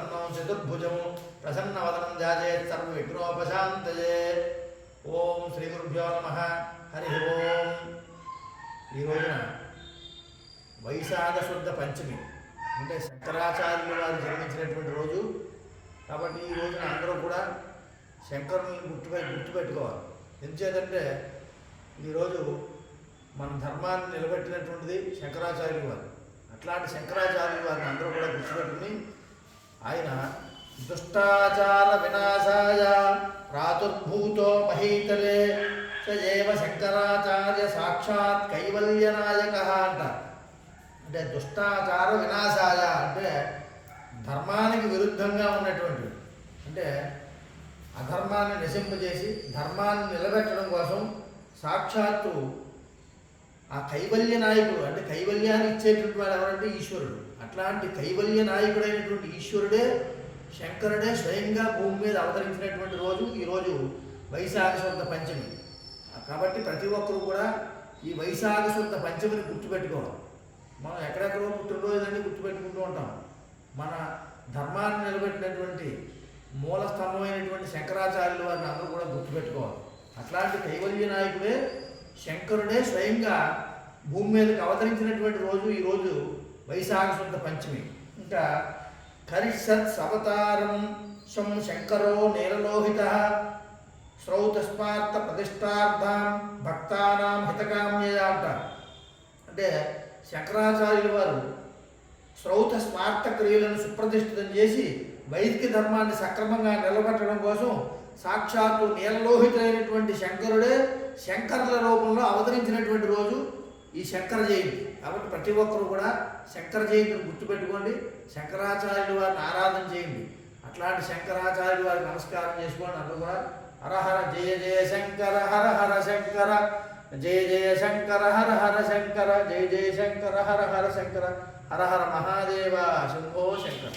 ప్రసన్నం చతుర్భుజం ప్రసన్నవదనం జాజేత్ సర్వ విఘ్నోపశాంతయే ఓం శ్రీ గురుభ్యో నమ హరి ఓం ఈ రోజున వైశాఖ శుద్ధ పంచమి అంటే శంకరాచార్యులు వారు జన్మించినటువంటి రోజు. కాబట్టి ఈ రోజున అందరూ కూడా శంకరుని గుర్తుపె గుర్తుపెట్టుకోవాలి ఎందుచేతంటే ఈరోజు మన ధర్మాన్ని నిలబెట్టినటువంటిది శంకరాచార్యులు వారు. అట్లాంటి శంకరాచార్యులు వారిని అందరూ కూడా గుర్తుపెట్టుకుని ఆయన దుష్టాచార వినాశాయ ప్రాదుర్భూతో మహీతలే. సజేవ శంకరాచార్య సాక్షాత్ కైవల్యనాయక అంటారు అంటే దుష్టాచార వినాశాయ అంటే ధర్మానికి విరుద్ధంగా ఉన్నటువంటి అంటే అధర్మాన్ని నశింపజేసి ధర్మాన్ని నిలబెట్టడం కోసం సాక్షాత్తు ఆ కైవల్య నాయకుడు అంటే కైవల్యాన్ని ఇచ్చేటటువంటి వాడు ఎవరంటే ఈశ్వరుడు. అట్లాంటి కైవల్య నాయకుడైనటువంటి ఈశ్వరుడే శంకరుడే స్వయంగా భూమి మీద అవతరించినటువంటి రోజు ఈరోజు వైశాఖ శుద్ధ పంచమి. కాబట్టి ప్రతి ఒక్కరు కూడా ఈ వైశాఖ శుద్ధ పంచమిని గుర్తుపెట్టుకోవడం మనం ఎక్కడెక్కడో పుట్టినరోజులన్నీ గుర్తుపెట్టుకుంటూ ఉంటాం. మన ధర్మాన్ని నిలబెట్టినటువంటి మూల స్తంభమైనటువంటి శంకరాచార్యులు వారిని అందరూ కూడా గుర్తుపెట్టుకోవాలి. అట్లాంటి కైవల్య నాయకుడే శంకరుడే స్వయంగా భూమి మీదకి అవతరించినటువంటి రోజు ఈరోజు వైశాఖ శుద్ధ పంచమి. ఇంకా కరిషత్ అవతారం శం శంకరో నీలలోహిత శ్రౌతస్మార్త ప్రతిష్టార్థం భక్తానాం హితకామ్యయ అంటారు. అంటే శంకరాచార్యుల వారు శ్రౌత స్మార్త క్రియలను సుప్రతిష్ఠితం చేసి వైదిక ధర్మాన్ని సక్రమంగా నిలబెట్టడం కోసం సాక్షాత్తు నీలలోహితులైనటువంటి శంకరుడే శంకరుల రూపంలో అవతరించినటువంటి రోజు ఈ శంకర జయంతి. కాబట్టి ప్రతి ఒక్కరు కూడా శంకర జయంతిని గుర్తుపెట్టుకోండి. శంకరాచార్యుల వారిని ఆరాధన చేయండి. అట్లాంటి శంకరాచార్యుల వారికి నమస్కారం చేసుకోండి. అందరూ కూడా హర హర జయ జయ శంకర హర హర శంకర జయ జయ శంకర హర హర శంకర జయ జయ శంకర హర హర శంకర హర హర మహాదేవ శంభో శంకర.